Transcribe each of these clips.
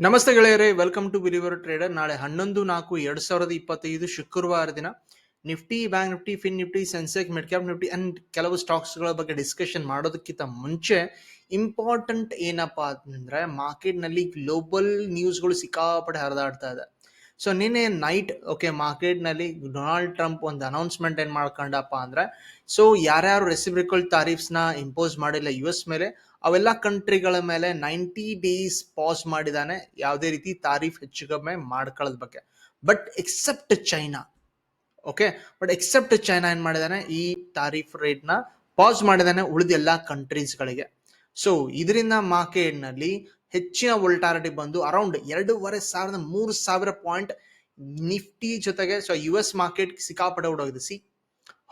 ನಮಸ್ತೆ ಗೆಳೆಯರೇ welcome to believer trader ನಾಳೆ ಹನ್ನೊಂದು ನಾಲ್ಕು ಎರಡ್ ಸಾವಿರದ ಇಪ್ಪತ್ತೈದು ಶುಕ್ರವಾರ ದಿನ. Nifty bank Nifty fin Nifty Sensex mid cap Nifty and ಕೆಲವು ಸ್ಟಾಕ್ಸ್ಗಳ ಬಗ್ಗೆ ಡಿಸ್ಕಷನ್ ಮಾಡೋದಕ್ಕಿಂತ ಮುಂಚೆ ಇಂಪಾರ್ಟೆಂಟ್ ಏನಪ್ಪಾ ಅಂದ್ರೆ ಮಾರ್ಕೆಟ್ನಲ್ಲಿ ಗ್ಲೋಬಲ್ ನ್ಯೂಸ್ಗಳು ಸಿಕ್ಕಾಪಟ್ಟೆ ಹರಿದಾಡ್ತಾ ಇದೆ. ಸೊ ನಿನ್ನೆ ನೈಟ್ ಓಕೆ ಮಾರ್ಕೆಟ್ನಲ್ಲಿ ಡೊನಾಲ್ಡ್ ಟ್ರಂಪ್ ಒಂದು ಅನೌನ್ಸ್ಮೆಂಟ್ ಏನ್ ಮಾಡ್ಕೊಂಡಪ್ಪ ಅಂದ್ರೆ ಸೊ ಯಾರ್ಯಾರು ರೆಸಿಪ್ರಿಕಲ್ ತಾರೀಫ್ಸ್ನ ಇಂಪೋಸ್ ಮಾಡಿಲ್ಲ ಯು ಎಸ್ ಮೇಲೆ ಅವೆಲ್ಲ ಕಂಟ್ರಿಗಳ ಮೇಲೆ ನೈಂಟಿ ಡೇಸ್ ಪಾಸ್ ಮಾಡಿದಾನೆ. ಯಾವುದೇ ರೀತಿ ತಾರೀಫ್ ಹೆಚ್ಚು ಕಮ್ಮಿ ಮಾಡ್ಕೊಳ್ಳೋದ್ ಬಗ್ಗೆ. But except China okay but except China ಏನ್ ಮಾಡಿದಾನೆ? ಈ ತಾರೀಫ್ನ ಪಾಸ್ ಮಾಡಿದಾನೆ ಉಳಿದ ಎಲ್ಲಾ ಕಂಟ್ರೀಸ್ ಗಳಿಗೆ. ಸೊ ಇದರಿಂದ ಮಾರ್ಕೆಟ್ನಲ್ಲಿ ಹೆಚ್ಚಿನ ಒಲ್ಟಾರಿಟಿ ಬಂದು ಅರೌಂಡ್ ಎರಡೂವರೆ ಸಾವಿರದ ಮೂರು ಸಾವಿರ ಪಾಯಿಂಟ್ ನಿಫ್ಟಿ ಜೊತೆಗೆ ಸೊ ಯು ಎಸ್ ಮಾರ್ಕೆಟ್ ಸಿಕ್ಕಾಪಡೆ ಹೊಡೋಗಿದೆ ಸಿ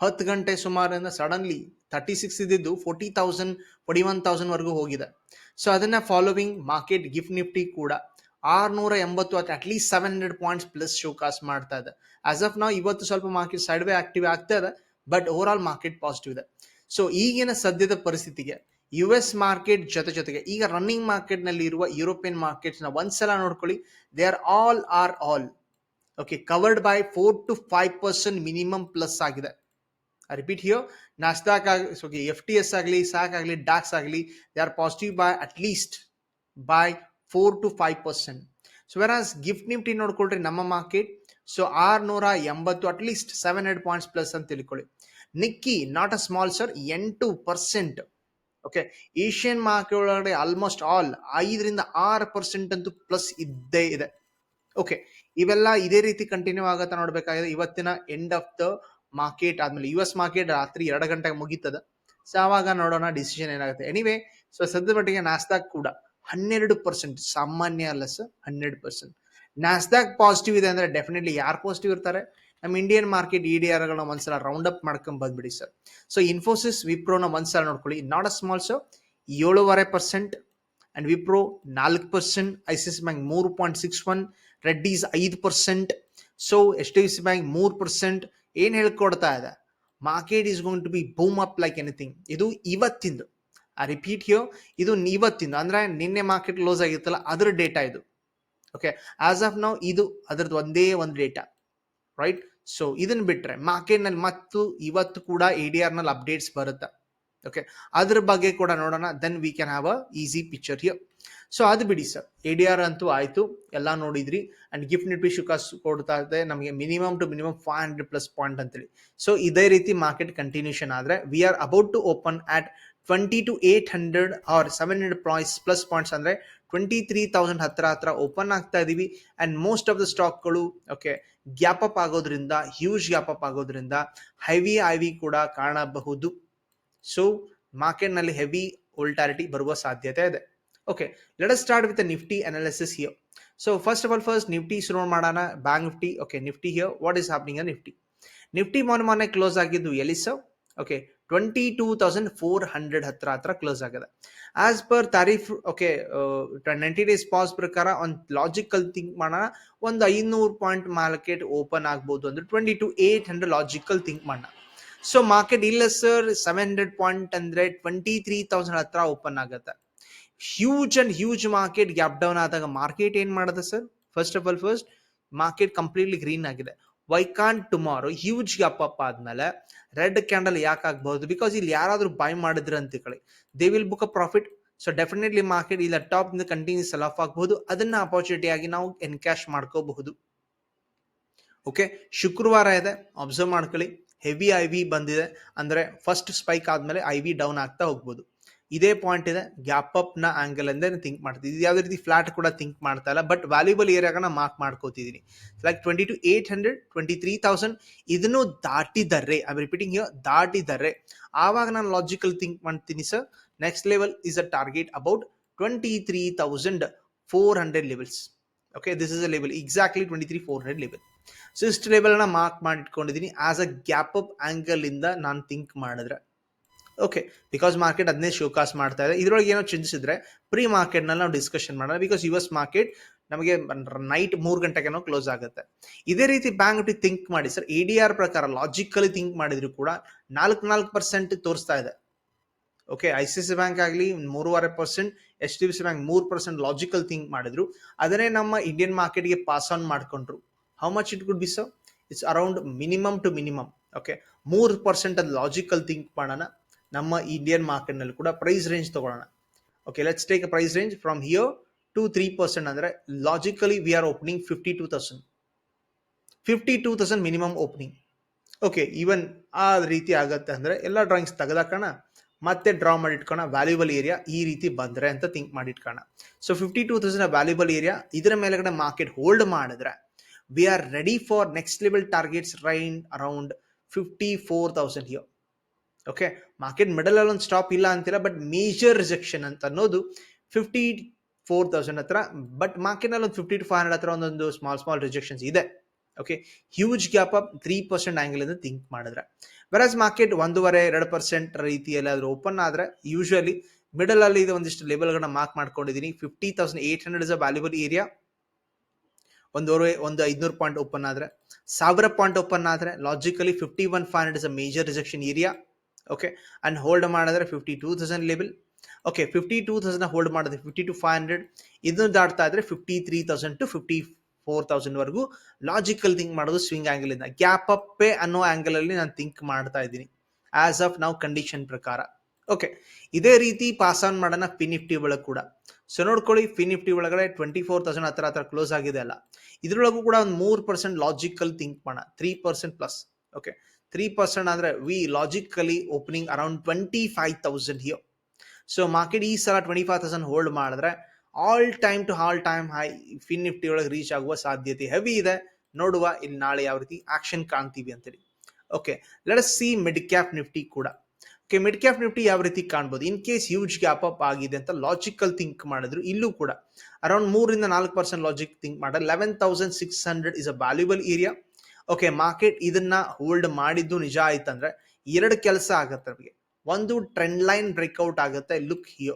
ಹತ್ತು ಗಂಟೆ ಸುಮಾರಿಂದ ಸಡನ್ಲಿ ತರ್ಟಿ ಸಿಕ್ಸ್ ಇದ್ದಿದ್ದು forty thousand forty one thousand ವರೆಗೂ ಹೋಗಿದೆ. ಸೊ ಅದನ್ನ ಫಾಲೋವಿಂಗ್ ಮಾರ್ಕೆಟ್ ಗಿಫ್ಟ್ ನಿಫ್ಟಿ ಕೂಡ ಆರ್ನೂರ ಎಂಬತ್ತು ಅಥವಾ at least seven hundred points plus showcase ಮಾಡ್ತಾ ಇದೆ. ಆಸ್ ಆಫ್ ನಾವು ಇವತ್ತು ಸ್ವಲ್ಪ ಮಾರ್ಕೆಟ್ ಸೈಡ್ ವೇ ಆಕ್ಟಿವ್ ಆಗ್ತಾ ಇದೆ but over all market positive ಇದೆ. ಸೊ ಈಗಿನ ಸದ್ಯದ ಪರಿಸ್ಥಿತಿಗೆ ಯು ಎಸ್ ಮಾರ್ಕೆಟ್ ಜೊತೆ ಜೊತೆಗೆ ಈಗ ರನ್ನಿಂಗ್ ಮಾರ್ಕೆಟ್ನಲ್ಲಿ ಇರುವ ಯುರೋಪಿಯನ್ ಮಾರ್ಕೆಟ್ಸ್ನ ಒಂದ್ಸಲ ನೋಡ್ಕೊಳ್ಳಿ. They are all are all okay covered by four to five percent minimum plus ಆಗಿದೆ. ಹಿಯರ್ ನಾಸ್ದಾಕ್ ಆಗಿ ಎಫ್ ಟಿ ಎಸ್ ಆಗಲಿ ಸಾಕ್ ಆಗಲಿ ಡಾಕ್ಸ್ ಆಗಲಿ they are positive by least by four to five percent so whereas gift Nifty ನೋಡ್ಕೊಳ್ರಿ ನಮ್ಮ market so ಆರ್ನೂರ ಎಂಬತ್ತು at least seven hundred points plus ಅಂತ ತಿಳ್ಕೊಳ್ಳಿ. Nikkei not a small sir ಎಂಟು percent okay Asian market ಒಳಗಡೆ almost all ಐದರಿಂದ ಆರು percent ಅಂತೂ ಪ್ಲಸ್ ಇದ್ದೇ ಇದೆ. ಓಕೆ ಇವೆಲ್ಲ ಇದೇ ರೀತಿ ಕಂಟಿನ್ಯೂ ಆಗುತ್ತಾ ನೋಡಬೇಕಾಗಿದೆ. ಇವತ್ತಿನ ಎಂಡ್ ಆಫ್ ದ ಮಾರ್ಕೆಟ್ ಆದ್ಮೇಲೆ ಯು ಎಸ್ ಮಾರ್ಕೆಟ್ ರಾತ್ರಿ ಎರಡು ಗಂಟೆಗೆ ಮುಗೀತದ. ಸೊ ಆವಾಗ ನೋಡೋಣ ಡಿಸಿಷನ್ ಏನಾಗುತ್ತೆ. ಎನಿವೆ ಸೊ ಸದ್ಯದ ಮಟ್ಟಿಗೆ ನಾಸ್ದಾಕ್ ಕೂಡ ಹನ್ನೆರಡು ಪರ್ಸೆಂಟ್ ಸಾಮಾನ್ಯ ಅಲ್ಲ ಸರ್ ಹನ್ನೆರಡು ಪರ್ಸೆಂಟ್ ನಾಸ್ದಾಕ್ ಪಾಸಿಟಿವ್ ಇದೆ ಅಂದ್ರೆ ಡೆಫಿನೆಟ್ಲಿ ಯಾರು ಪಾಸಿಟಿವ್ ಇರ್ತಾರೆ? ನಮ್ಮ ಇಂಡಿಯನ್ ಮಾರ್ಕೆಟ್ ಇ ಡಿ ಆರ್ಗಳನ್ನ ಒಂದ್ಸಲ ರೌಂಡ್ ಅಪ್ ಮಾಡ್ಕೊಂಡ್ ಬಂದ್ಬಿಡಿ ಸರ್ ಸೊ ಇನ್ಫೋಸಿಸ್ ವಿಪ್ರೋನ ಒಂದ್ಸಲ ನೋಡ್ಕೊಳ್ಳಿ. ನಾಟ್ ಅ ಸ್ಮಾಲ್ ಸೊ ಏಳುವರೆ ಪರ್ಸೆಂಟ್ ಅಂಡ್ ವಿಪ್ರೋ ನಾಲ್ಕು percent I C C bank ಮೂರು ಪಾಯಿಂಟ್ ಸಿಕ್ಸ್ ಒನ್ ರೆಡ್ಡೀಸ್ ಐದು percent so H D C bank ಮೂರು ಪರ್ಸೆಂಟ್ ಏನ್ ಹೇಳ್ಕೊಡ್ತಾ ಇದೆ? Market is going to be boom up like anything ಇದು ಇವತ್ತಿಂದು. ಆ ರಿಪೀಟ್ ಯೋ ಇದು ಇವತ್ತಿಂದು. ಅಂದ್ರೆ ನಿನ್ನೆ ಮಾರ್ಕೆಟ್ ಕ್ಲೋಸ್ ಆಗಿತ್ತಲ್ಲ, ಅದ್ರ ಡೇಟಾ ಇದು. ಓಕೆ ಆಸ್ ಆಫ್ ನಾವು ಇದು ಅದ್ರದ್ದು ಒಂದೇ ಒಂದು ಡೇಟಾ ರೈಟ್ ಸೊ ಇದನ್ನ ಬಿಟ್ಟರೆ ಮಾರ್ಕೆಟ್ನಲ್ಲಿ ಮತ್ತು ಇವತ್ತು ಕೂಡ ಎ ಡಿ ಆರ್ನಲ್ಲಿ ಅಪ್ಡೇಟ್ಸ್ ಬರುತ್ತೆ. ಓಕೆ ಅದ್ರ ಬಗ್ಗೆ ಕೂಡ ನೋಡೋಣ then we can have a easy picture here so ಅದು ಬಿಡಿ ಸರ್ ಎ ಡಿ ಆರ್ ಅಂತೂ ಆಯ್ತು. ಎಲ್ಲ ನೋಡಿದ್ರಿ. ಅಂಡ್ ಗಿಫ್ಟ್ ನಿಫ್ಟಿ ಶುಕ ಕೊಡ್ತಾ ಇದೆ ನಮಗೆ minimum to minimum five hundred plus point ಅಂತೇಳಿ. ಸೊ ಇದೇ ರೀತಿ ಮಾರ್ಕೆಟ್ ಕಂಟಿನ್ಯೂಷನ್ ಆದ್ರೆ we are about to open at twenty two eight hundred or seven hundred points plus points ಅಂದ್ರೆ ಟ್ವೆಂಟಿ ತ್ರೀ ತೌಸಂಡ್ ಹತ್ರ ಹತ್ರ ಓಪನ್ ಆಗ್ತಾ ಇದೀವಿ. ಅಂಡ್ ಮೋಸ್ಟ್ ಆಫ್ ದ ಸ್ಟಾಕ್ಗಳು ಓಕೆ ಗ್ಯಾಪ್ ಅಪ್ ಆಗೋದ್ರಿಂದ ಹ್ಯೂಜ್ ಗ್ಯಾಪ್ ಅಪ್ ಆಗೋದ್ರಿಂದ heavy IV ಕೂಡ ಕಾಣಬಹುದು. ಸೊ ಮಾರ್ಕೆಟ್ನಲ್ಲಿ ಹೆವಿ ಓಲ್ಟಾರಿಟಿ ಬರುವ ಸಾಧ್ಯತೆ ಇದೆ. Okay let us start with Nifty analysis here so first of all first Nifty ಶುರು ಮಾಡೋಣ. Bank Nifty okay Nifty here what is happening Nifty Nifty ಮೊನ್ನೆ ಮೊನ್ನೆ ಕ್ಲೋಸ್ ಆಗಿದ್ದು ಎಲ್ಲಿ sir? Okay twenty two thousand four hundred ಹತ್ರ ಹತ್ರ close ಆಗಿದೆ. As per tariff okay ninety days pause ಪ್ರಕಾರ ಒಂದು ಲಾಜಿಕಲ್ ಥಿಂಕ್ ಮಾಡೋಣ. ಒಂದು ಐನೂರು ಪಾಯಿಂಟ್ ಮಾರ್ಕೆಟ್ ಓಪನ್ ಆಗ್ಬೋದು ಅಂದ್ರೆ twenty two eight hundred logical think ಮಾಡೋಣ. ಸೊ ಮಾರ್ಕೆಟ್ ಇಲ್ಲ ಸರ್ ಸೆವೆನ್ ಹಂಡ್ರೆಡ್ ಪಾಯಿಂಟ್ ಅಂದ್ರೆ ಟ್ವೆಂಟಿ ತ್ರೀ ತೌಸಂಡ್ ಹತ್ರ ಓಪನ್ ಆಗುತ್ತೆ. Huge and huge market gap down ಆದಾಗ ಮಾರ್ಕೆಟ್ ಏನ್ ಮಾಡಿದೆ sir first of all first market completely green ಆಗಿದೆ. Why can't tomorrow huge gap up ಆದ್ಮೇಲೆ red candle ಯಾಕೆ ಆಗ್ಬಹುದು? ಬಿಕಾಸ್ ಇಲ್ಲಿ ಯಾರಾದ್ರೂ ಬೈ ಮಾಡಿದ್ರೆ ಅಂತ ಕಳಿ they will book a profit so definitely market ಇಲ್ಲ ಟಾಪ್ ಕಂಟಿನ್ಯೂಸ್ ಸೆಲ್ ಆಫ್ ಆಗಬಹುದು. ಅದನ್ನ ಅಪರ್ಚುನಿಟಿ ಆಗಿ ನಾವು ಎನ್ಕ್ಯಾಶ್ ಮಾಡ್ಕೋಬಹುದು. ಓಕೆ ಶುಕ್ರವಾರ ಇದೆ. ಅಬ್ಸರ್ವ್ ಮಾಡ್ಕೊಳ್ಳಿ. ಹೆವಿ ಐ ವಿ ಬಂದಿದೆ. ಅಂದ್ರೆ ಫಸ್ಟ್ ಸ್ಪೈಕ್ ಆದ್ಮೇಲೆ ಐ ವಿ ಡೌನ್ ಆಗ್ತಾ ಹೋಗ್ಬೋದು. ಇದೇ ಪಾಯಿಂಟ್ ಇದೆ ಗ್ಯಾಪ್ ಅಪ್ನ ಆಂಗಲ್ ಅಂದ್ರೆ ಥಿಂಕ್ ಮಾಡ್ತಿದ್ವಿ ಇದು ಯಾವುದೇ ರೀತಿ ಫ್ಲಾಟ್ ಕೂಡ ಥಿಂಕ್ ಮಾಡ್ತಾ ಇಲ್ಲ ಬಟ್ ವ್ಯಾಲ್ಯೂಬಲ್ ಏರಿಯಾಗನ mark ಮಾಡ್ಕೋತಿದ್ದೀನಿ like twenty two eight hundred twenty three thousand ಇದನ್ನು ದಾಟಿದರೆ ಐ ರಿಪೀಟಿಂಗ್ ಯೋ ದಾಟಿದರೆ, ಆವಾಗ ನಾನು ಲಾಜಿಕಲ್ ಥಿಂಕ್ ಮಾಡ್ತೀನಿ sir next level is a target about twenty three thousand four hundred levels okay this is a level exactly twenty three four hundred level so ಇಷ್ಟು ಲೆವೆಲ್ನ mark ಮಾಡಿಟ್ಕೊಂಡಿದ್ದೀನಿ as a gap up angle ಇಂದ ನಾನು think ಮಾಡಿದ್ರೆ okay because market ಅದನ್ನೇ showcase ಮಾಡ್ತಾ ಇದೆ. ಇದರೊಳಗೆ ಏನೋ ಚೇಂಜಸ್ ಇದ್ರೆ ಪ್ರೀ ಮಾರ್ಕೆಟ್ನಲ್ಲಿ ನಾವು ಡಿಸ್ಕಷನ್ ಮಾಡೋಣ. ಬಿಕಾಸ್ ಯು ಎಸ್ ಮಾರ್ಕೆಟ್ ನಮಗೆ ನೈಟ್ ಮೂರು ಗಂಟೆಗೇನೋ ಕ್ಲೋಸ್ ಆಗುತ್ತೆ. ಇದೇ ರೀತಿ ಬ್ಯಾಂಕ್ ನಿಫ್ಟಿ ಥಿಂಕ್ ಮಾಡಿ. ಸರ್ ಎ ಡಿ ಆರ್ ಪ್ರಕಾರ ಲಾಜಿಕಲಿ ಥಿಂಕ್ ಮಾಡಿದ್ರು ಕೂಡ ನಾಲ್ಕು ನಾಲ್ಕು ಪರ್ಸೆಂಟ್ ತೋರಿಸ್ತಾ ಇದೆ. Okay I C C bank ಆಗಲಿ ಮೂರುವರೆ percent H D B C bank ಮೂರು ಪರ್ಸೆಂಟ್ ಲಾಜಿಕಲ್ ಥಿಂಕ್ ಮಾಡಿದ್ರು. ಅದನ್ನೇ ನಮ್ಮ ಇಂಡಿಯನ್ ಮಾರ್ಕೆಟ್ಗೆ ಪಾಸ್ ಆನ್ ಮಾಡ್ಕೊಂಡ್ರು. How much it could be sir it's around minimum to minimum okay ಮೂರು ಪರ್ಸೆಂಟ್ ಅದು ಲಾಜಿಕಲ್ ಥಿಂಕ್ ಮಾಡೋಣ. ನಮ್ಮ ಇಂಡಿಯನ್ ಮಾರ್ಕೆಟ್ನಲ್ಲಿ ಕೂಡ ಪ್ರೈಸ್ ರೇಂಜ್ ತಗೊಳ್ಳೋಣ. Okay let's take a price range from here to three percent ಅಂದರೆ logically we are opening fifty two thousand fifty two thousand minimum opening okay even ಆ ರೀತಿ ಆಗುತ್ತೆ ಅಂದರೆ ಎಲ್ಲ ಡ್ರಾಯಿಂಗ್ಸ್ ತೆಗೆದಾಕೋಣ, ಮತ್ತೆ ಡ್ರಾ ಮಾಡಿ ಇಟ್ಕೋಣ ವ್ಯಾಲ್ಯೂಬಲ್ ಏರಿಯಾ ಈ ರೀತಿ ಬಂದರೆ ಅಂತ ಥಿಂಕ್ ಮಾಡಿ ಇಟ್ಕೋಣ. So fifty two thousand valuable area ಇದರ ಮೇಲೆಗಡೆ ಮಾರ್ಕೆಟ್ ಹೋಲ್ಡ್ ಮಾಡಿದ್ರೆ we are ready for next level targets rain around fifty four thousand here okay market middle ಅಲ್ಲಿ ಒಂದು ಸ್ಟಾಪ್ ಇಲ್ಲ ಅಂತೀರ ಬಟ್ ಮೇಜರ್ ರಿಜೆಕ್ಷನ್ ಅಂತ ಅನ್ನೋದು ಫಿಫ್ಟಿ ಫೋರ್ ತೌಸಂಡ್ ಹತ್ರ ಬಟ್ ಮಾರ್ಕೆಟ್ನಲ್ಲಿ ಒಂದು ಫಿಫ್ಟಿ ಟು ಫೈವ್ ಹಂಡ್ರೆಡ್ ಹತ್ರ ಒಂದೊಂದು ಸ್ಮಾಲ್ ಸ್ಮಾಲ್ ರಿಜೆಕ್ಷನ್ಸ್ ಇದೆ. Okay huge gap up three percent angle ಇಂದ ಥಿಂಕ್ ಮಾಡಿದ್ರೆ. ವೆರಾಸ್ ಮಾರ್ಕೆಟ್ ಒಂದೂವರೆ, ಎರಡು ಪರ್ಸೆಂಟ್ ರೀತಿಯಲ್ಲಿ ಆದರೂ ಓಪನ್ ಆದ್ರೆ ಯೂಶುವಲಿ ಮಿಡಲ್ ಅಲ್ಲಿ ಇದು ಒಂದಿಷ್ಟು ಲೆವೆಲ್ಗಳನ್ನ ಮಾರ್ಕ್ ಮಾಡ್ಕೊಂಡಿದ್ದೀನಿ fifty thousand eight hundred is a valuable area ಒಂದೂವರೆ ಒಂದು ಐದ್ನೂರು ಪಾಯಿಂಟ್ ಓಪನ್ ಆದ್ರೆ, ಸಾವಿರ ಪಾಯಿಂಟ್ ಓಪನ್ ಆದ್ರೆ logically fifty one five hundred is a major rejection area okay and hold ಮಾಡಿದ್ರೆ fifty two thousand level okay fifty two thousand hold ಮಾಡಿದ್ರೆ fifty two five hundred ಇದನ್ನು ದಾಟ್ತಾ ಇದ್ರೆ fifty three thousand to fifty four thousand ವರೆಗೂ logical think ಮಾಡೋದು swing ಆ್ಯಂಗಲಿಂದ gap ಅಪ್ಪೇ ಅನ್ನೋ ಆ್ಯಂಗಲಲ್ಲಿ ನಾನು ಥಿಂಕ್ ಮಾಡ್ತಾ ಇದ್ದೀನಿ. ಆಸ್ ಆಫ್ ನಾವು ಕಂಡೀಷನ್ ಪ್ರಕಾರ. ಓಕೆ ಇದೇ ರೀತಿ ಪಾಸ್ ಆನ್ ಮಾಡೋಣ ಫಿ ನಿಫ್ಟಿ ಒಳಗೆ ಕೂಡ. ಸೊ ನೋಡ್ಕೊಳ್ಳಿ ಫಿ ನಿಫ್ಟಿ ಒಳಗಡೆ ಟ್ವೆಂಟಿ ಫೋರ್ ತೌಸಂಡ್ ಹತ್ರ ಹತ್ರ ಕ್ಲೋಸ್ ಆಗಿದೆ ಅಲ್ಲ. ಇದ್ರೊಳಗೂ ಕೂಡ ಒಂದು ಮೂರು ಪರ್ಸೆಂಟ್ ಲಾಜಿಕಲ್ ಥಿಂಕ್ ಮಾಡೋಣ. Three percent plus okay three percent ಅಂದ್ರೆ we logically opening around twenty five thousand here so market ಈ ಸಲ ಟ್ವೆಂಟಿ ಫೈವ್ ತೌಸಂಡ್ ಹೋಲ್ಡ್ ಮಾಡಿದ್ರೆ all time to all time high fin Nifty ಒಳಗೆ reach ಆಗುವ ಸಾಧ್ಯತೆ heavy ಇದೆ. ನೋಡುವ ಇಲ್ಲಿ ನಾಳೆ ಯಾವ ರೀತಿ ಆಕ್ಷನ್ ಕಾಣ್ತೀವಿ ಅಂತೇಳಿ. Okay let see mid cap Nifty ಕೂಡ. ಓಕೆ ಮಿಡ್ ಕ್ಯಾಪ್ ನಿಫ್ಟಿ ಯಾವ ರೀತಿ ಕಾಣ್ಬೋದು? In case huge gap up ಆಗಿದೆ ಅಂತ ಲಾಜಿಕಲ್ ಥಿಂಕ್ ಮಾಡಿದ್ರು ಇಲ್ಲೂ ಕೂಡ. ಅರೌಂಡ್ ಮೂರಿಂದ ನಾಲ್ಕು ಪರ್ಸೆಂಟ್ ಲಾಜಿಕ್ ಥಿಂಕ್ ಮಾಡಿದ್ರೆ eleven thousand six hundred is a valuable area okay market ಇದನ್ನ ಹೋಲ್ಡ್ ಮಾಡಿದ್ದು ನಿಜ ಆಯ್ತಂದ್ರೆ ಎರಡು ಕೆಲಸ ಆಗತ್ತೆ ನಮಗೆ. ಒಂದು ಟ್ರೆಂಡ್ ಲೈನ್ ಬ್ರೇಕ್ಔಟ್ ಆಗುತ್ತೆ look here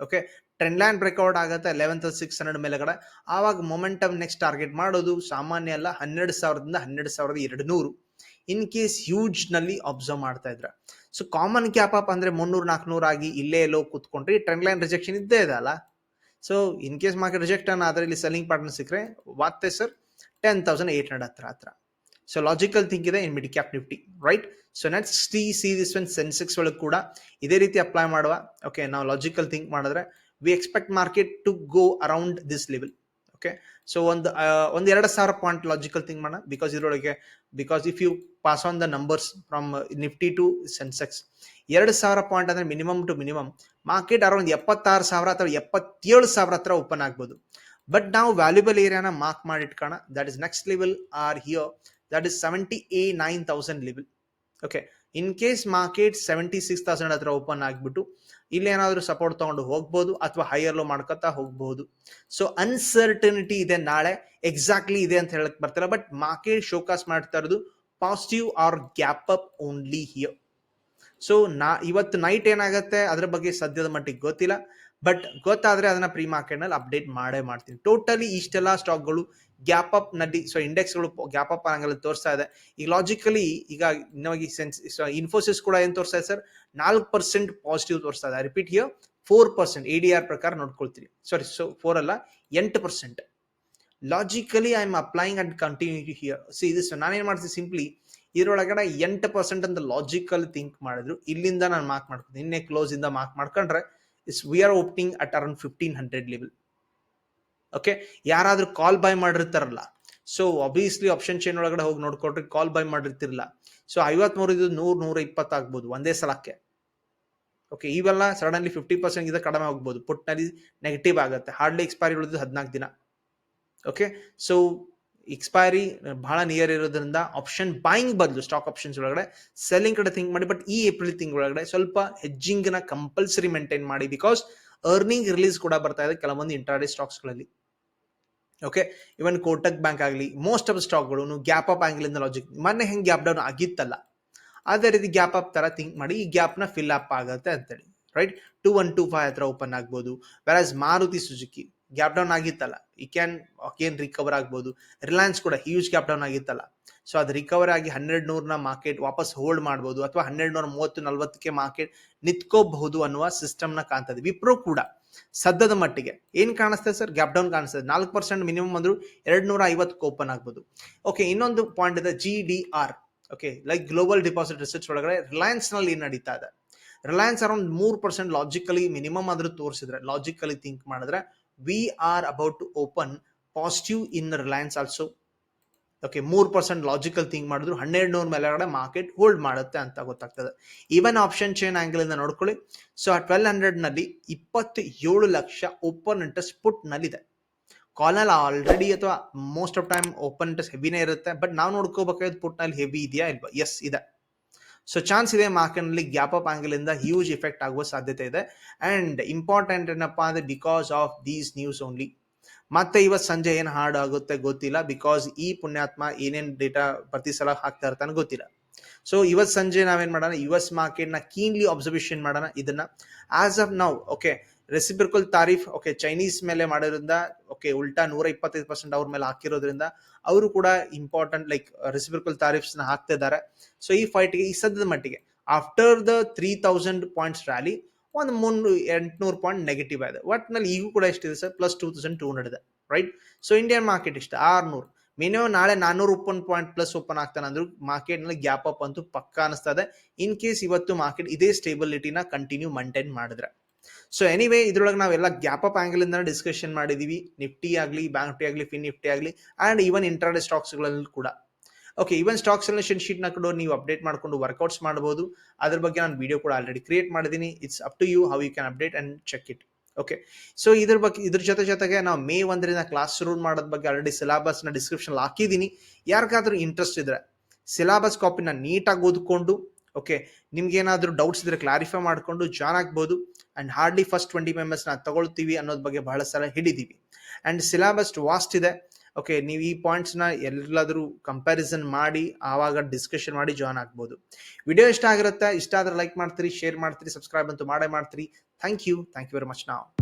okay trend line breakout ಆಗುತ್ತೆ ಲೆವೆನ್ ಸಿಕ್ಸ್ ಹಂಡ್ರೆಡ್ ಮೇಲೆಗಡೆ. ಆವಾಗ ಮೊಮೆಂಟಮ್ ನೆಕ್ಸ್ಟ್ ಟಾರ್ಗೆಟ್ ಮಾಡೋದು ಸಾಮಾನ್ಯ ಅಲ್ಲ, ಹನ್ನೆರಡು ಸಾವಿರದಿಂದ ಹನ್ನೆರಡು ಸಾವಿರದ ಎರಡು ನೂರು ಇನ್ ಕೇಸ್ ಹ್ಯೂಜ್ನಲ್ಲಿ ಅಬ್ಸರ್ವ್ ಮಾಡ್ತಾ ಇದ್ರೆ. ಸೊ ಕಾಮನ್ ಕ್ಯಾಪ್ ಅಪ್ ಅಂದ್ರೆ ಮುನ್ನೂರು ನಾಲ್ಕುನೂರು ಆಗಿ ಇಲ್ಲೇ ಎಲ್ಲೋ ಕೂತ್ಕೊಂಡ್ರಿ ಟ್ರೆಂಡ್ ಲೈನ್ ರಿಜೆಕ್ಷನ್ ಇದ್ದೇ ಇದೆ ಅಲ್ಲ? So in case market reject ಆದ್ರೆ ಇಲ್ಲಿ ಸೆಲ್ಲಿಂಗ್ ಪಾರ್ಟ್ನರ್ ಸಿಕ್ಕರೆ ವಾತ್ತೆ sir ten thousand eight hundred ಹತ್ರ ಹತ್ರ. ಸೊ ಲಾಜಿಕಲ್ ಥಿಂಕ್ ಇದೆ in mid cap Nifty right so next T C this one Sensex ಒಳಗೆ ಕೂಡ ಇದೇ ರೀತಿ ಅಪ್ಲೈ ಮಾಡುವ. ಓಕೆ ನಾವು ಲಾಜಿಕಲ್ ಥಿಂಕ್ ಮಾಡಿದ್ರೆ we expect market to go around this level okay so ಒಂದು ಒಂದು ಎರಡು ಸಾವಿರ ಪಾಯಿಂಟ್ ಲಾಜಿಕಲ್ ಥಿಂಕ್ ಮಾಡೋಣ. ಬಿಕಾಸ್ ಇದರೊಳಗೆ because if you pass on the numbers from Nifty to Sensex ಎರಡು ಸಾವಿರ ಪಾಯಿಂಟ್ ಅಂದ್ರೆ minimum to minimum market around ಎಪ್ಪತ್ತಾರು ಸಾವಿರ ಅಥವಾ ಎಪ್ಪತ್ತೇಳು ಸಾವಿರ ಹತ್ರ ಓಪನ್ ಆಗ್ಬೋದು. ಬಟ್ ನಾವು ವ್ಯಾಲ್ಯೂಬಲ್ ಏರಿಯಾನ ಮಾರ್ಕ್ ಮಾಡಿ ಇಟ್ಕೋಣ. That is next level are here that is seventy a nine thousand level okay in case market seventy six thousand ಹತ್ರ ಓಪನ್ ಆಗಿಬಿಟ್ಟು ಇಲ್ಲೇನಾದ್ರೂ ಸಪೋರ್ಟ್ ತೊಗೊಂಡು ಹೋಗ್ಬೋದು ಅಥವಾ ಹೈಯರ್ ಲೋ ಮಾಡ್ಕೊತಾ ಹೋಗ್ಬೋದು. ಸೊ ಅನ್ಸರ್ಟನಿಟಿ ಇದೆ ನಾಳೆ. ಎಕ್ಸಾಕ್ಟ್ಲಿ ಇದೆ ಅಂತ ಹೇಳಕ್ ಬರ್ತಾರೆ ಬಟ್ ಮಾರ್ಕೆಟ್ ಶೋಕಾಸ್ ಮಾಡ್ತಾ ಇರೋದು positive or gap up only here so ನಾ, ಇವತ್ತು ನೈಟ್ ಏನಾಗುತ್ತೆ? ಅದ್ರ ಬಗ್ಗೆ ಸದ್ಯದ ಮಟ್ಟಿಗೆ ಗೊತ್ತಿಲ್ಲ. ಬಟ್ ಗೊತ್ತಾದ್ರೆ ಅದನ್ನ ಪ್ರೀ ಮಾರ್ಕೆಟ್ನಲ್ಲಿ ಅಪ್ಡೇಟ್ ಮಾಡೇ ಮಾಡ್ತೀನಿ ಟೋಟಲಿ ಇಷ್ಟೆಲ್ಲ ಸ್ಟಾಕ್ಗಳು ಗ್ಯಾಪ್ ಅಪ್ನಲ್ಲಿ ಸೊ ಇಂಡೆಕ್ಸ್ಗಳು ಗ್ಯಾಪ್ ಅಪ್ ಆಗಲ್ಲ ತೋರಿಸ್ತಾ ಇದೆ. ಈಗ ಲಾಜಿಕಲಿ ಈಗ ನಮಗೆ ಸೆನ್ಸ್ ಇನ್ಫೋಸಿಸ್ ಕೂಡ ಏನು ತೋರಿಸ್ತಾ ಇದೆ ಸರ್ ನಾಲ್ಕು ಪರ್ಸೆಂಟ್ ಪಾಸಿಟಿವ್ ತೋರಿಸ್ತಾ ಇದೆ. Repeat here four percent A D R ಪ್ರಕಾರ ನೋಡ್ಕೊಳ್ತೀರಿ. ಸಾರಿ ಸೊ ಫೋರ್ ಅಲ್ಲ, ಎಂಟು percent logically I am applying and continue here see so, ನಾನೇನ್ ಮಾಡ್ತೀನಿ ಸಿಂಪ್ಲಿ ಇದರೊಳಗಡೆ ಎಂಟು ಪರ್ಸೆಂಟ್ ಅಂತ ಲಾಜಿಕಲ್ ಥಿಂಕ್ ಮಾಡಿದ್ರು. ಇಲ್ಲಿಂದ ನಾನು ಮಾರ್ಕ್ ಮಾಡ್ತೀನಿ ನಿನ್ನೆ ಕ್ಲೋಸ್ ಇಂದ ಮಾರ್ಕ್ ಮಾಡ್ಕೊಂಡ್ರೆ it's we are opening at around fifteen hundred level okay ಯಾರಾದ್ರೂ ಕಾಲ್ ಬೈ ಮಾಡಿರ್ತಾರಲ್ಲ. ಸೊ ಅಬ್ವಿಯಸ್ಲಿ ಆಪ್ಷನ್ ಚೈನ್ ಒಳಗಡೆ ಹೋಗಿ ನೋಡ್ಕೊಟ್ರೆ ಕಾಲ್ ಬೈ ಮಾಡಿರ್ತಿರಲ್ಲ ಸೊ ಐವತ್ಮೂರು ಇದು ನೂರು, ನೂರ ಇಪ್ಪತ್ತು ಆಗ್ಬೋದು ಒಂದೇ ಸಲಕ್ಕೆ. ಓಕೆ ಇವೆಲ್ಲ ಸಡನ್ಲಿ ಫಿಫ್ಟಿ ಪರ್ಸೆಂಟ್ ಇದೆ ಕಡಿಮೆ ಆಗ್ಬೋದು. ಪುಟ್ನಲ್ಲಿ ನೆಗೆಟಿವ್ ಆಗುತ್ತೆ. ಹಾರ್ಡ್ಲಿ ಎಕ್ಸ್ಪೈರಿ ಉಳಿದು ಹದಿನಾಲ್ಕು ದಿನ. ಓಕೆ ಸೊ ಎಕ್ಸ್ಪೈರಿ ಬಹಳ ನಿಯರ್ ಇರೋದ್ರಿಂದ ಆಪ್ಷನ್ ಬಾಯಿಂಗ್ ಬದಲು ಸ್ಟಾಕ್ ಆಪ್ಷನ್ಸ್ ಒಳಗಡೆ ಸೆಲ್ಲಿಂಗ್ ಕಡೆ ಥಿಂಕ್ ಮಾಡಿ ಬಟ್ ಈ ಏಪ್ರಿಲ್ ತಿಂಗಳೊಳಗಡೆ ಸ್ವಲ್ಪ ಹೆಜ್ಜಿಂಗ್ನ ಕಂಪಲ್ಸರಿ ಮೇಂಟೈನ್ ಮಾಡಿ ಬಿಕಾಸ್ ಅರ್ನಿಂಗ್ ರಿಲೀಸ್ ಕೂಡ ಬರ್ತಾ ಇದೆ ಕೆಲವೊಂದು ಇಂಟ್ರಾಡೇ ಸ್ಟಾಕ್ಸ್ಗಳಲ್ಲಿ ಓಕೆ ಇವನ್ ಕೋಟಕ್ ಬ್ಯಾಂಕ್ ಆಗಲಿ ಮೋಸ್ಟ್ ಆಫ್ ಸ್ಟಾಕ್ಗಳು ಗ್ಯಾಪ್ ಅಪ್ ಆಂಗಲ್ ಲಾಜಿಕ್ ಮೊನ್ನೆ ಹೆಂಗೆ ಗ್ಯಾಪ್ ಡೌನ್ ಆಗಿತ್ತಲ್ಲ, ಅದೇ ರೀತಿ ಗ್ಯಾಪ್ ಅಪ್ ತರ ಥಿಂಕ್ ಮಾಡಿ, ಈ ಗ್ಯಾಪ್ನ ಫಿಲ್ ಅಪ್ ಆಗುತ್ತೆ ಅಂತೇಳಿ right two one two five ಹತ್ರ ಓಪನ್ ಆಗ್ಬೋದು versus Maruti Suzuki gap down ಆಗಿತ್ತಲ್ಲ. ಈ ಕ್ಯಾನ್ ಅಗೇನ್ ರಿಕವರ್ ಆಗ್ಬೋದು. ರಿಲಯನ್ಸ್ ಕೂಡ ಹ್ಯೂಜ್ ಗ್ಯಾಪ್ ಡೌನ್ ಆಗಿತ್ತಲ್ಲ. ಸೊ ಅದು ರಿಕವರ್ ಆಗಿ ಹನ್ನೆರಡು ನೂರನ ಮಾರ್ಕೆಟ್ ವಾಪಸ್ ಹೋಲ್ಡ್ ಮಾಡ್ಬೋದು ಅಥವಾ ಹನ್ನೆರಡು ನೂರ ಮೂವತ್ತು, ನಲ್ವತ್ತಕ್ಕೆ ಮಾರ್ಕೆಟ್ ನಿಂತ್ಕೋಬಹುದು ಅನ್ನುವ ಸಿಸ್ಟಮ್ನ ಕಾಣ್ತದೆ. ವಿಪ್ರೋ ಕೂಡ ಸದ್ಯದ ಮಟ್ಟಿಗೆ. ಏನ್ ಕಾಣಿಸ್ತದೆ ಸರ್ ಗ್ಯಾಪ್ ಡೌನ್ ಕಾಣಿಸ್ತದೆ. ನಾಲ್ಕು ಪರ್ಸೆಂಟ್ ಮಿನಿಮಮ್ ಅಂದ್ರು ಎರಡು ನೂರ ಐವತ್ತಕ್ಕೆ ಓಪನ್ ಆಗ್ಬೋದು. ಓಕೆ ಇನ್ನೊಂದು ಪಾಯಿಂಟ್ ಇದೆ G D R okay like global deposit research ಒಳಗಡೆ ರಿಲಯನ್ಸ್ನಲ್ಲಿ ಏನ್ ನಡೀತಾ ಇದೆ? ರಿಲಯನ್ಸ್ ಅರೌಂಡ್ ಮೂರು ಪರ್ಸೆಂಟ್ ಲಾಜಿಕಲಿ ಮಿನಿಮಮ್ ಆದ್ರೂ ತೋರಿಸಿದ್ರೆ ಲಾಜಿಕಲಿ ಥಿಂಕ್ ಮಾಡಿದ್ರೆ we are about to open positive in Reliance also okay ಮೂರ್ ಪರ್ಸೆಂಟ್ ಲಾಜಿಕಲ್ ಥಿಂಕ್ ಮಾಡಿದ್ರು, ಹನ್ನೆರಡು ನೂರ ಮೇಲೆಗಡೆ ಮಾರ್ಕೆಟ್ ಹೋಲ್ಡ್ ಮಾಡುತ್ತೆ ಅಂತ ಗೊತ್ತಾಗ್ತದೆ. ಈವನ್ ಆಪ್ಷನ್ ಚೈನ್ ಆಂಗಲ್ ಇಂದ ನೋಡ್ಕೊಳ್ಳಿ. ಸೊ ಆ ಟ್ವೆಲ್ ಹಂಡ್ರೆಡ್ನಲ್ಲಿ ಇಪ್ಪತ್ತೇಳು ಲಕ್ಷ ಓಪನ್ ಇಂಟ್ರೆಸ್ಟ್ ಪುಟ್ ನಲ್ಲಿದೆ. ಕಾಲ್ನಲ್ಲಿ ಆಲ್ರೆಡಿ ಅಥವಾ most of time open interest ಹೆವಿನೇ ಇರುತ್ತೆ. ಬಟ್ ನಾವು ನೋಡ್ಕೋಬೇಕಾದ ಪುಟ್ನಲ್ಲಿ ಹೆವಿ ಇದೆಯಾ ಇಲ್ವಾ? ಎಸ್ ಇದೆ. ಸೊ ಚಾನ್ಸ್ ಇದೆ ಮಾರ್ಕೆಟ್ನಲ್ಲಿ ಗ್ಯಾಪ್ ಅಪ್ ಆಂಗಲ್ ಇಂದ ಹ್ಯೂಜ್ ಇಫೆಕ್ಟ್ ಆಗುವ ಸಾಧ್ಯತೆ ಇದೆ. ಆ್ಯಂಡ್ ಇಂಪಾರ್ಟೆಂಟ್ ಏನಪ್ಪ ಅಂದ್ರೆ because of these news only ಮತ್ತೆ ಇವತ್ತು ಸಂಜೆ ಏನು ಹಾರ್ಡ್ ಆಗುತ್ತೆ ಗೊತ್ತಿಲ್ಲ. ಬಿಕಾಸ್ ಈ ಪುಣ್ಯಾತ್ಮ ಏನೇನು ಡೇಟಾ ಪ್ರತಿ ಸಲ ಹಾಕ್ತಾ ಇರ್ತಾನೆ ಗೊತ್ತಿಲ್ಲ. ಸೊ ಇವತ್ತು ಸಂಜೆ ನಾವೇನು ಮಾಡೋಣ? ಯು ಎಸ್ ಮಾರ್ಕೆಟ್ನ ಕೀನ್ಲಿ ಅಬ್ಸರ್ವೇಷನ್ ಮಾಡೋಣ ಇದನ್ನ. As of now okay reciprocal tariff okay Chinese ಮೇಲೆ ಮಾಡೋದ್ರಿಂದ ಓಕೆ ಉಲ್ಟಾ ನೂರ ಇಪ್ಪತ್ತೈದು ಪರ್ಸೆಂಟ್ ಅವ್ರ ಮೇಲೆ ಹಾಕಿರೋದ್ರಿಂದ ಅವರು ಕೂಡ ಇಂಪಾರ್ಟೆಂಟ್ ಲೈಕ್ ರೆಸಿಪ್ರಿಕಲ್ ತಾರೀಫ್ಸ್ನ ಹಾಕ್ತಾ ಇದ್ದಾರೆ. ಸೊ ಈ ಫೈಟ್ಗೆ ಈ ಸದ್ಯದ ಮಟ್ಟಿಗೆ after the three thousand points rally ಒಂದು ಮುನ್ನೂರು ಎಂಟುನೂರು ಪಾಯಿಂಟ್ ನೆಗೆಟಿವ್ ಇದೆ ಒಟ್ನಲ್ಲಿ ಈಗೂ ಕೂಡ ಎಷ್ಟಿದೆ sir? Plus two thousand two hundred ಇದೆ ರೈಟ್ ಸೊ ಇಂಡಿಯನ್ ಮಾರ್ಕೆಟ್ ಇಷ್ಟ, ಆರ್ನೂರು. ಮಿನಿಮಮ್ ನಾಳೆ ನಾನ್ನೂರು ಓಪನ್ ಪಾಯಿಂಟ್ ಪ್ಲಸ್ ಓಪನ್ ಆಗ್ತಾನೆ ಅಂದ್ರು ಮಾರ್ಕೆಟ್ನಲ್ಲಿ ಗ್ಯಾಪ್ ಅಪ್ ಅಂತೂ ಪಕ್ಕ ಅನಿಸ್ತಾ ಇನ್ ಕೇಸ್ ಇವತ್ತು ಮಾರ್ಕೆಟ್ ಇದೇ ಸ್ಟೇಬಿಲಿಟಿನ ಕಂಟಿನ್ಯೂ ಮೈಂಟೈನ್ ಮಾಡಿದ್ರೆ. ಸೊ ಎನಿವೇ ಇದ್ರೊಳಗೆ ನಾವೆಲ್ಲ ಗ್ಯಾಪ್ ಅಪ್ ಆಂಗಲ್ ಇಂದ ಡಿಸ್ಕಷನ್ ಮಾಡಿದೀವಿ. ನಿಫ್ಟಿ ಆಗಲಿ ಬ್ಯಾಂಕ್ ನಿಫ್ಟಿ ಆಗಲಿ, ಫಿನ್ ನಿಫ್ಟಿ ಆಗಲಿ ಅಂಡ್ ಈವನ್ ಇಂಟ್ರಾಡೇ ಸ್ಟಾಕ್ಸ್ಗಳಲ್ಲಿ ಕೂಡ. ಓಕೆ ಈವನ್ ಸ್ಟಾಕ್ಸ್ ಸೆಲೆಕ್ಷನ್ ಶೀಟ್ನ ಕೂಡ ನೀವು ಅಪ್ಡೇಟ್ ಮಾಡ್ಕೊಂಡು ವರ್ಕೌಟ್ಸ್ ಮಾಡಬಹುದು ಅದ್ರ ಬಗ್ಗೆ ನಾನು ವಿಡಿಯೋ ಕೂಡ ಆಲ್ರೆಡಿ ಕ್ರಿಯೇಟ್ ಮಾಡಿದ್ದೀನಿ it's up to you how you can update and check it okay so ಇದ್ರ ಬಗ್ಗೆ ಇದ್ರ ಜೊತೆ ಜೊತೆಗೆ ನಾವು ಮೇ ಒಂದರಿಂದ ಕ್ಲಾಸ್ ಶುರು ಮಾಡೋದ್ ಬಗ್ಗೆ ಆಲ್ರೆಡಿ ಸಿಲಾಬಸ್ನ ಡಿಸ್ಕ್ರಿಪ್ಷನ್ ಹಾಕಿದ್ದೀನಿ ಯಾರಿಗಾದ್ರೂ ಇಂಟ್ರೆಸ್ಟ್ ಇದ್ರೆ ಸಿಲಾಬಸ್ ಕಾಪಿನ ನೀಟಾಗಿ ಓದ್ಕೊಂಡು ಓಕೆ ನಿಮ್ಗೆ ಏನಾದರೂ ಡೌಟ್ಸ್ ಇದ್ರೆ ಕ್ಲಾರಿಫೈ ಮಾಡಿಕೊಂಡು ಜಾಯ್ನ್ ಆಗ್ಬೋದು. ಅಂಡ್ ಹಾರ್ಡ್ಲಿ ಫಸ್ಟ್ ಟ್ವೆಂಟಿ ಮೆಂಬರ್ಸ್ನ ತಗೊಳ್ತೀವಿ ಅನ್ನೋದ್ ಬಗ್ಗೆ ಬಹಳ ಸಲ ಹಿಡಿದೀವಿ. ಅಂಡ್ ಸಿಲಾಬಸ್ ವಾಸ್ಟ್ ಇದೆ. ಓಕೆ ನೀವು ಈ ಪಾಯಿಂಟ್ಸ್ನ ಎಲ್ಲಾದ್ರೂ ಕಂಪ್ಯಾರಿಸನ್ ಮಾಡಿ, ಆವಾಗ ಡಿಸ್ಕಷನ್ ಮಾಡಿ ಜಾಯ್ನ್ ಆಗ್ಬೋದು. ವಿಡಿಯೋ ಇಷ್ಟ ಆಗಿರುತ್ತೆ, ಇಷ್ಟ ಆದ್ರೆ ಲೈಕ್ ಮಾಡ್ತೀರಿ ಶೇರ್ ಮಾಡ್ತೀರಿ ಸಬ್ಸ್ಕ್ರೈಬ್ ಅಂತೂ ಮಾಡೇ ಮಾಡ್ತೀರಿ. Thank you thank you very much ನಾವು